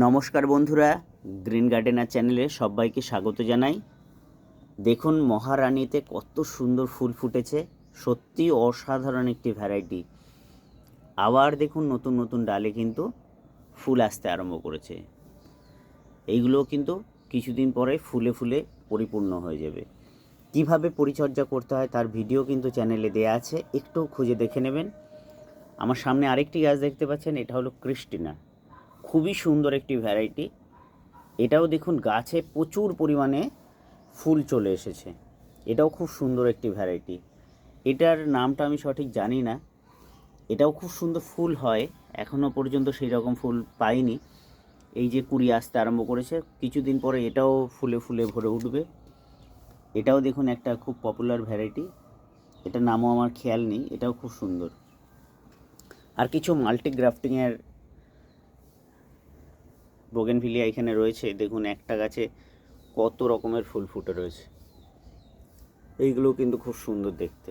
নমস্কার বন্ধুরা, green gardener চ্যানেলে সবাইকে স্বাগত জানাই। দেখুন মহারানীতে কত সুন্দর ফুল ফুটেছে, সত্যি অসাধারণ একটি ভ্যারাইটি। আবার দেখুন নতুন নতুন ডালে কিন্তু ফুল আসতে আরম্ভ করেছে। এইগুলো কিন্তু কিছুদিন পরে ফুলে ফুলে পরিপূর্ণ হয়ে যাবে। কীভাবে পরিচর্যা করতে হয় তার ভিডিও কিন্তু চ্যানেলে দেয়া আছে, একটু খুঁজে দেখে নেবেন। আমার সামনে আরেকটি গাছ দেখতে পাচ্ছেন, এটা হলো ক্রিস্টিনা খুবই সুন্দর একটি ভ্যারাইটি এটাও দেখুন, গাছে প্রচুর পরিমাণে ফুল চলে এসেছে। এটাও খুব সুন্দর একটি ভ্যারাইটি এটার নামটা আমি সঠিক জানি না। এটাও খুব সুন্দর ফুল হয়। এখনও পর্যন্ত সেই রকম ফুল পাইনি। এই যে কুড়ি আসতে আরম্ভ করেছে, কিছুদিন পরে এটাও ফুলে ফুলে ভরে উঠবে। এটাও দেখুন, একটা খুব পপুলার ভ্যারাইটি এটার নামও আমার খেয়াল নেই। এটাও খুব সুন্দর। আর কিছু মাল্টি গ্রাফটিংয়ের বোগেনভিলিয়া এখানে রয়েছে। দেখুন, একটা গাছে কত রকমের ফুল ফুটে রয়েছে। এইগুলো কিন্তু খুব সুন্দর দেখতে।